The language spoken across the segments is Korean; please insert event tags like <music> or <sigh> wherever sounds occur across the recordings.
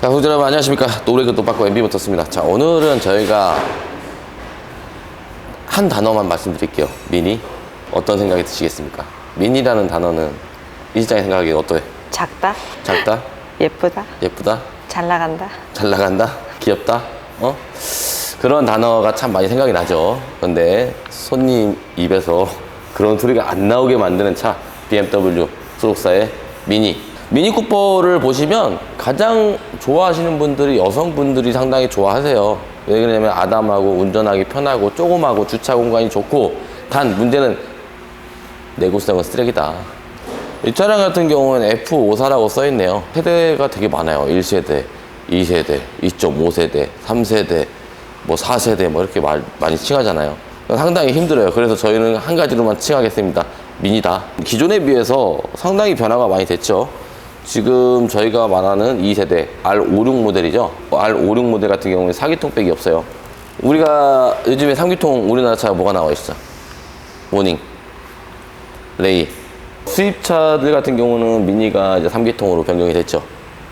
자, 구독자 여러분 안녕하십니까. 노래그 또빠꾸 MB모터스입니다. 자, 오늘은 저희가 한 단어만 말씀드릴게요. 미니. 어떤 생각이 드시겠습니까? 미니라는 단어는 이 시장에 생각하기에 어떠해? 작다, 작다? 예쁘다, 예쁘다? 잘 나간다. 잘 나간다? 귀엽다? 어? 그런 단어가 참 많이 생각이 나죠. 그런데 손님 입에서 <laughs> 그런 소리가 안 나오게 만드는 차, BMW 소속사의 미니. 미니 쿠퍼를 보시면 가장 좋아하시는 분들이 여성분들이 상당히 좋아하세요. 왜 그러냐면 아담하고 운전하기 편하고 조그마고 주차 공간이 좋고 단 문제는 내구성은 쓰레기다. 이 차량 같은 경우는 F54라고 써있네요. 세대가 되게 많아요. 1세대, 2세대, 2.5세대, 3세대, 뭐 4세대, 뭐 이렇게 말, 많이 칭하잖아요. 상당히 힘들어요. 그래서 저희는 한 가지로만 칭하겠습니다. 미니다. 기존에 비해서 상당히 변화가 많이 됐죠. 지금 저희가 말하는 2세대 R56 모델이죠. R56 모델 같은 경우는 사기통 백이 없어요. 우리가 요즘에 삼기통 우리나라 차가 뭐가 나와 있어? 모닝, 레이. 수입차들 같은 경우는 미니가 이제 3기통으로 변경이 됐죠.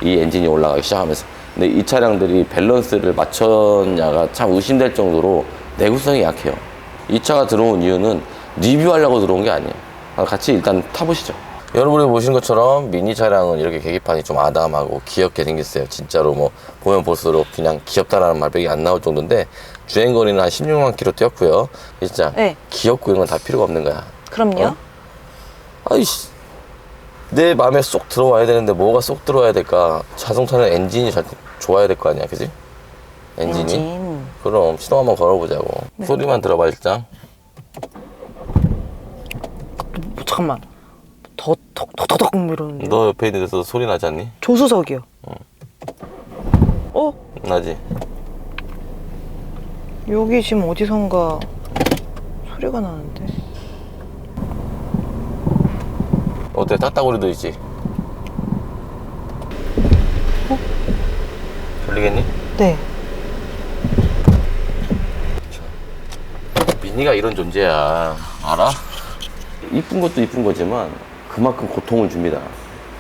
이 엔진이 올라가기 시작하면서. 근데 이 차량들이 밸런스를 맞췄냐가 참 의심될 정도로 내구성이 약해요. 이 차가 들어온 이유는 리뷰하려고 들어온 게 아니에요. 아, 같이 일단 타보시죠. 여러분이 보시는 것처럼 미니 차량은 이렇게 계기판이 좀 아담하고 귀엽게 생겼어요. 진짜로 뭐 보면 볼수록 그냥 귀엽다라는 말밖에 안 나올 정도인데 주행 거리는 한 16만 킬로 뛰었고요. 진짜 네. 귀엽고 이런 건 다 필요가 없는 거야. 그럼요. 어? 아이씨 내 마음에 쏙 들어와야 되는데 뭐가 쏙 들어와야 될까 자동차는 엔진이 잘 좋아야 될 거 아니야 그지 엔진이 엔진. 그럼 시동 한번 걸어보자고 소리만 들어봐 일단 뭐, 잠깐만. 더, 더, 이러는데. 너 옆에 있는 데서 소리 나지 않니 조수석이요. 어? 나지 여기 지금 어디선가 소리가 나는데. 어때 딱따구리도 있지 들리겠니 네. 미니가 이런 존재야 알아 이쁜 것도 이쁜 거지만 그만큼 고통을 줍니다.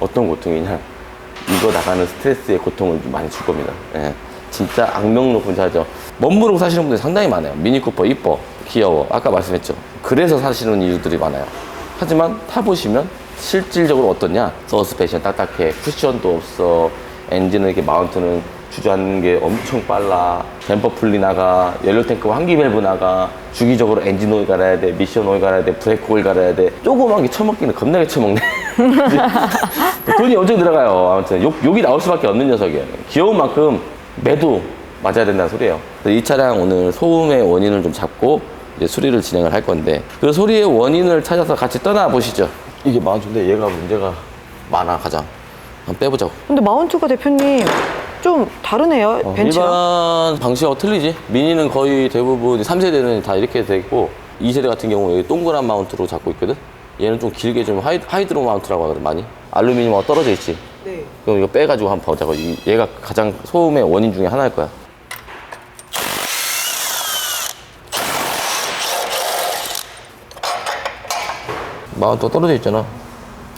어떤 고통이냐? 이거 나가는 스트레스의 고통을 좀 많이 줄 겁니다. 예. 진짜 악명 높은 차죠. 멋모르고 사시는 분들이 상당히 많아요. 미니쿠퍼 이뻐 귀여워. 아까 말씀했죠. 그래서 사시는 이유들이 많아요. 하지만 타보시면 실질적으로 어떻냐? 서스펜션 딱딱해. 쿠션도 없어. 엔진은 이렇게 마운트는 주저앉는 게 엄청 빨라. 댐퍼 풀리 나가. 연료 탱크 환기 밸브 나가. 주기적으로 엔진 오일 갈아야 돼. 미션 오일 갈아야 돼. 브레이크 오일 갈아야 돼. 조그만 게 처먹기는 겁나게 처먹네. <laughs> 돈이 엄청 들어가요. 아무튼 욕, 욕이 나올 수밖에 없는 녀석이에요. 귀여운 만큼 매도 맞아야 된다는 소리예요. 이 차량 오늘 소음의 원인을 좀 잡고 이제 수리를 진행을 할 건데 그 소리의 원인을 찾아서 같이 떠나 보시죠. 이게 마운트인데 얘가 문제가 많아 가장. 한번 빼보자고. 근데 마운트가 대표님 좀 다르네요. 어, 벤츠랑. 일반 방식하고 틀리지. 미니는 거의 대부분 3세대는 다 이렇게 돼 있고 2세대 같은 경우 여기 동그란 마운트로 잡고 있거든. 얘는 좀 길게 좀 하이, 하이드로 마운트라고 하거든 많이. 알루미늄하고 떨어져 있지. 네. 그럼 이거 빼가지고 한번 보자고. 이- 얘가 가장 소음의 원인 중에 하나일 거야. 마운트가 떨어져 있잖아.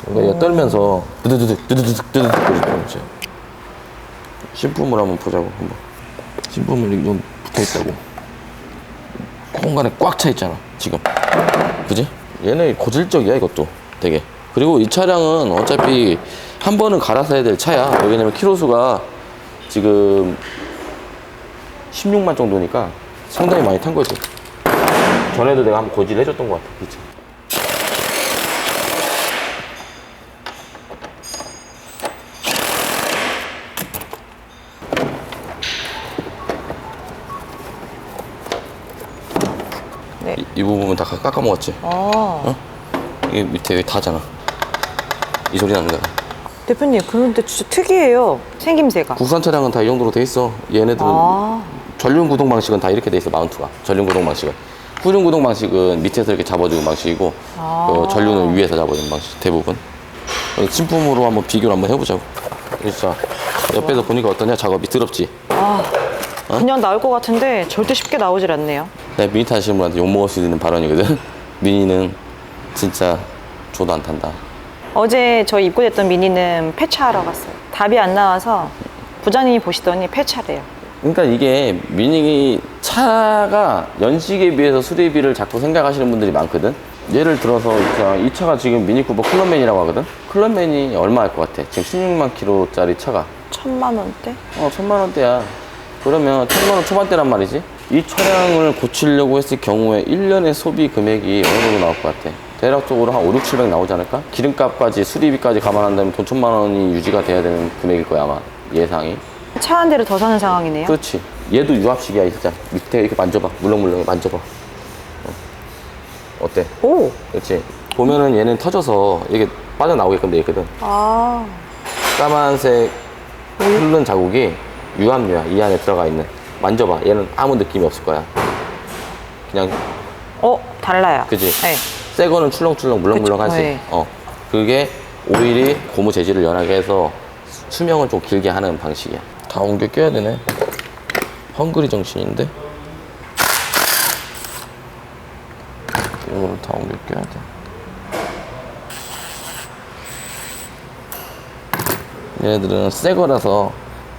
그러니까 얘가 떨면서 드드드득 드드드득 드드득 거리지. 신품을 한번 보자고 한번. 신품을 좀 붙어 있다고. 공간에 꽉 차 있잖아 지금. 그지? 얘네 고질적이야 이것도 되게. 그리고 이 차량은 어차피 한 번은 갈아서 해야 될 차야. 왜냐면 키로수가 지금 16만 정도니까 상당히 많이 탄 거지. 전에도 내가 한번 고지를 해줬던 것 같아. 그치? 이, 이 부분은 다 깎아 먹었지. 아. 이게 밑에 여기 다잖아. 이 소리 나는 거야. 대표님, 그런데 진짜 특이해요. 생김새가. 국산 차량은 다 이 정도로 돼 있어. 얘네들은 아. 전륜 구동 방식은 다 이렇게 돼 있어 마운트가. 전륜 구동 방식은. 후륜 구동 방식은 밑에서 이렇게 잡아주는 방식이고 아. 어, 전륜은 위에서 잡아주는 방식 대부분. 어, 신품으로 한번 비교를 한번 해보자고. 진짜 옆에서 보니까 어떠냐 작업이 더럽지. 아. 그냥 나올 것 같은데 절대 쉽게 나오질 않네요. 내가 미니 타시는 분한테 욕 먹을 수 있는 발언이거든. <laughs> 미니는 진짜 조도 안 탄다. 어제 저 입고됐던 미니는 폐차하러 갔어요. 답이 안 나와서 부장님이 보시더니 폐차래요. 그러니까 이게 미니 차가 연식에 비해서 수리비를 자꾸 생각하시는 분들이 많거든. 예를 들어서 자, 이 차가 지금 미니 쿠퍼 클럽맨이라고 하거든. 클럽맨이 얼마 할 것 같아? 지금 16만 킬로짜리 차가. 천만 원대? 어, 천만 원대야. 그러면 천만 원 초반대란 말이지. 이 차량을 고치려고 했을 경우에 1년의 소비 금액이 어느 정도 나올 것 같아? 대략적으로 한 5, 6, 700 나오지 않을까? 기름값까지 수리비까지 감안한다면 돈 천만 원이 유지가 돼야 되는 금액일 거야, 아마. 예상이. 차 한 대를 더 사는 상황이네요. 그렇지. 얘도 유압식이야, 진짜. 밑에 이렇게 만져봐. 물렁물렁해, 만져봐. 어. 어때? 오! 그렇지. 보면은 얘는 터져서 이게 빠져나오게끔 돼 있거든. 아, 까만색 흐른 자국이 유압류야. 이 안에 들어가 있는. 만져봐. 얘는 아무 느낌이 없을 거야. 그냥, 어, 달라요. 그지? 네. 새 거는 출렁출렁 물렁물렁하지. 그쵸, 네. 어. 그게 오일이 고무 재질을 연하게 해서 수- 수명을 좀 길게 하는 방식이야. 다 옮겨 껴야 되네. 헝그리 정신인데? 이거를 다 옮겨 껴야 돼. 얘네들은 새 거라서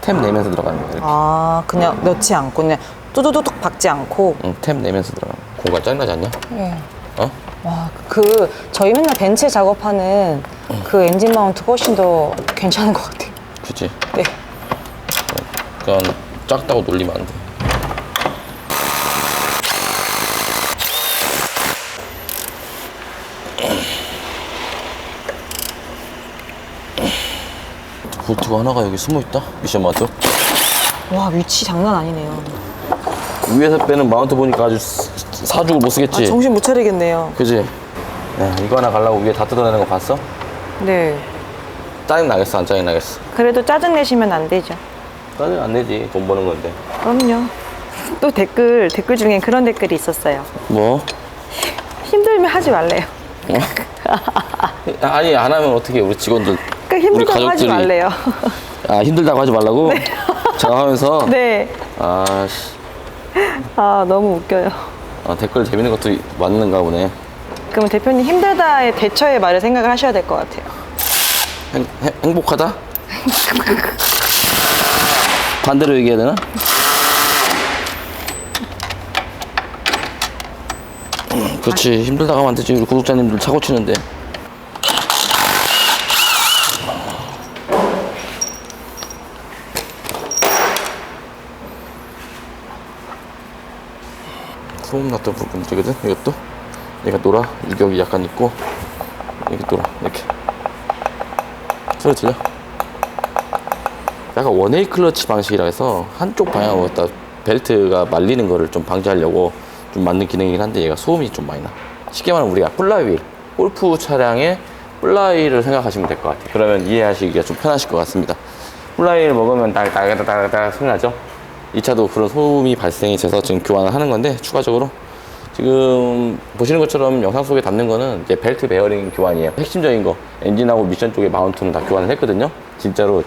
탭 내면서 들어가는 거야. 이렇게. 아, 그냥 넣지 않고, 그냥 뚜두두둑 박지 않고. 응, 탭 내면서 들어가는. 공간 짱나지 않냐? 네. 어? 와, 그, 저희 맨날 벤츠 작업하는 그 엔진 마운트 훨씬 더 괜찮은 것 같아요. 그치? 네. 그냥 작다고 놀리면 안 돼. 볼트가 하나가 여기 숨어 있다. 미션 마운트. 와, 위치 장난 아니네요. 위에서 빼는 마운트 보니까 아주 사- 사죽을 못 쓰겠지. 아, 정신 못 차리겠네요. 그지? 야, 이거 하나 가려고 위에 다 뜯어내는 거 봤어? 네. 짜증 나겠어, 안 짜증 나겠어? 그래도 짜증 내시면 안 되죠. 짜증 안 내지. 돈 버는 건데. 그럼요. 또 댓글, 댓글 중에 그런 댓글이 있었어요. 뭐? 힘들면 하지 말래요. 어? <laughs> 아니 안 하면 어떻게 우리 직원들 그러니까 힘들다고 하지 말래요. 아 힘들다고 하지 말라고? 전화하면서? 네. <laughs> 아씨. 아, 너무 웃겨요. 아, 댓글 재밌는 것도 맞는가 보네. 그럼 대표님 힘들다의 대처의 말을 생각을 하셔야 될 것 같아요. 행, 행- 행복하다? 반대로 얘기해야 되나? 음, 그렇지. 힘들다가 하면 안 되지. 우리 구독자님들 차고 치는데 소음 났다 부르면 되거든? 이것도? 얘가 노라 유격이 약간 있고? 이게 노라 이렇게. 소리 들려? 약간 원웨이 클러치 방식이라 해서 한쪽 방향으로 딱 벨트가 말리는 거를 좀 방지하려고 좀 만든 기능이긴 한데 얘가 소음이 좀 많이 나. 쉽게 말하면 우리가 플라이휠 골프 차량의 플라이를 생각하시면 될 것 같아요. 그러면 이해하시기가 좀 편하실 것 같습니다. 플라이를 먹으면 딸딸딸딸딸 소리 나죠? 이 차도 그런 소음이 발생이 돼서 지금 교환을 하는 건데 추가적으로 지금 보시는 것처럼 영상 속에 담는 거는 이제 벨트 베어링 교환이에요. 핵심적인 거 엔진하고 미션 쪽에 마운트는 다 교환을 했거든요. 진짜로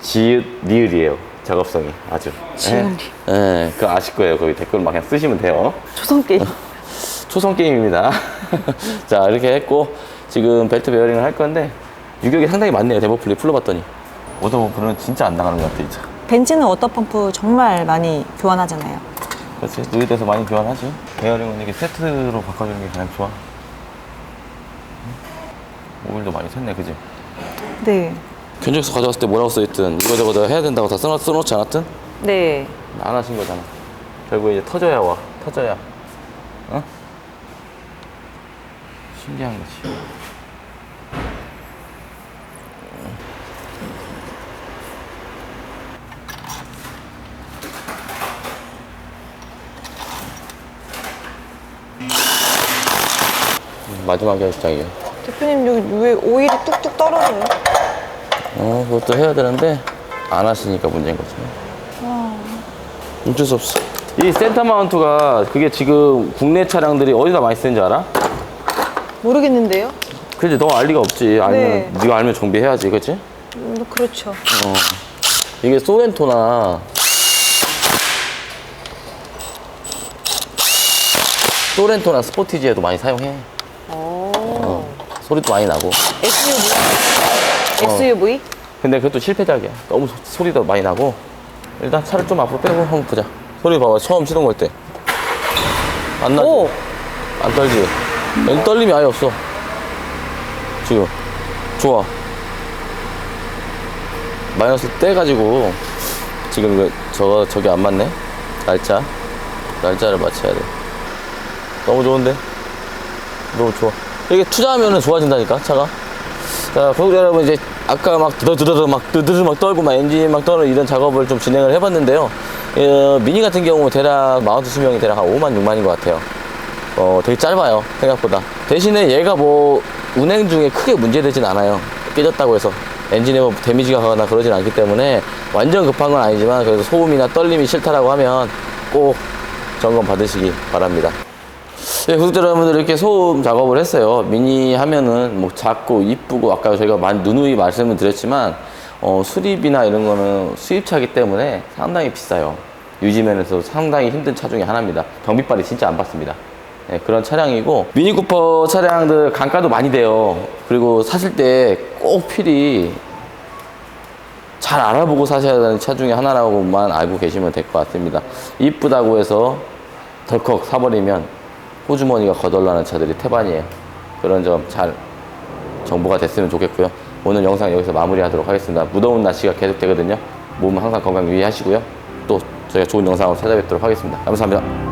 지읒 리을이에요. 작업성이 아주. 지읒 예, 그거 아실 거예요. 거기 댓글 막 그냥 쓰시면 돼요. 초성 게임. <laughs> 초성 게임입니다. <laughs> 자 이렇게 했고 지금 벨트 베어링을 할 건데 유격이 상당히 많네요. 데모플리 풀러봤더니 오더버프는 진짜 안 나가는 것 같아 진짜. 벤츠는 워터펌프 정말 많이 교환하잖아요. 그렇지 누이돼서 많이 교환하지 베어링은 이게 세트로 바꿔주는 게 가장 좋아 응? 오일도 많이 샜네 그지 네. 견적서 가져왔을 때 뭐라고 써있든 이거 저거 다 해야 된다고 다 써놓, 써놓지 않았든 네. 안 하신 거잖아 결국에 이제 터져야 와 터져야 어? 신기한 거지 마지막에 할 장이에요 대표님 여기 왜 오일이 뚝뚝 떨어져요? 어, 그것도 해야 되는데 안 하시니까 문제인 거지. 어쩔 수 없어. 이 센터 마운트가 그게 지금 국내 차량들이 어디다 많이 쓰는지 알아? 모르겠는데요. 그지 너 알 리가 없지. 알면 네. 네. 가 알면 정비해야지, 그렇지? 음, 그렇죠. 이게 소렌토나 소렌토나 스포티지에도 많이 사용해. 오. 어, 소리도 많이 나고. SUV? SUV? 근데 그것도 실패작이야. 너무 소- 소리도 많이 나고. 일단 차를 좀 앞으로 빼고 한번 보자. 소리 봐봐. 처음 시동 걸 때. 안 나지? 오! 안 떨지? 여기 떨림이 아예 없어. 지금. 좋아. 마이너스 떼가지고 지금 이거 저거 저기 안 맞네. 날짜. 날짜를 맞춰야 돼. 너무 좋은데? 너무 좋아. 이게 투자하면은 좋아진다니까 차가. 자, 구독자 여러분 이제 아까 막 드드드드 막 드드드 막 떨고 막 엔진 막 떨는 이런 작업을 좀 진행을 해봤는데요. 어, 미니 같은 경우 대략 마운트 수명이 대략 한 5만 6만인 것 같아요. 어, 되게 짧아요 생각보다. 대신에 얘가 뭐 운행 중에 크게 문제되진 않아요. 깨졌다고 해서 엔진에 뭐 데미지가 가거나 그러진 않기 때문에 완전 급한 건 아니지만 그래도 소음이나 떨림이 싫다라고 하면 꼭 점검 받으시기 바랍니다. 네, 구독자 여러분들 이렇게 소음 작업을 했어요. 미니 하면은 뭐 작고 이쁘고 아까 저희가 누누이 말씀을 드렸지만 어, 수리비나 이런 거는 수입차기 때문에 상당히 비싸요. 유지면에서 상당히 힘든 차 중에 하나입니다. 경비빨이 진짜 안 받습니다. 네, 그런 차량이고 미니쿠퍼 차량들 강가도 많이 돼요. 그리고 사실 때 꼭 필히 잘 알아보고 사셔야 되는 차 중에 하나라고만 알고 계시면 될 것 같습니다. 이쁘다고 해서 덜컥 사버리면 호주머니가 거덜나는 차들이 태반이에요. 그런 점 잘 정보가 됐으면 좋겠고요. 오늘 영상 여기서 마무리하도록 하겠습니다. 무더운 날씨가 계속되거든요. 몸 항상 건강 유의하시고요. 또 저희가 좋은 영상으로 찾아뵙도록 하겠습니다. 감사합니다.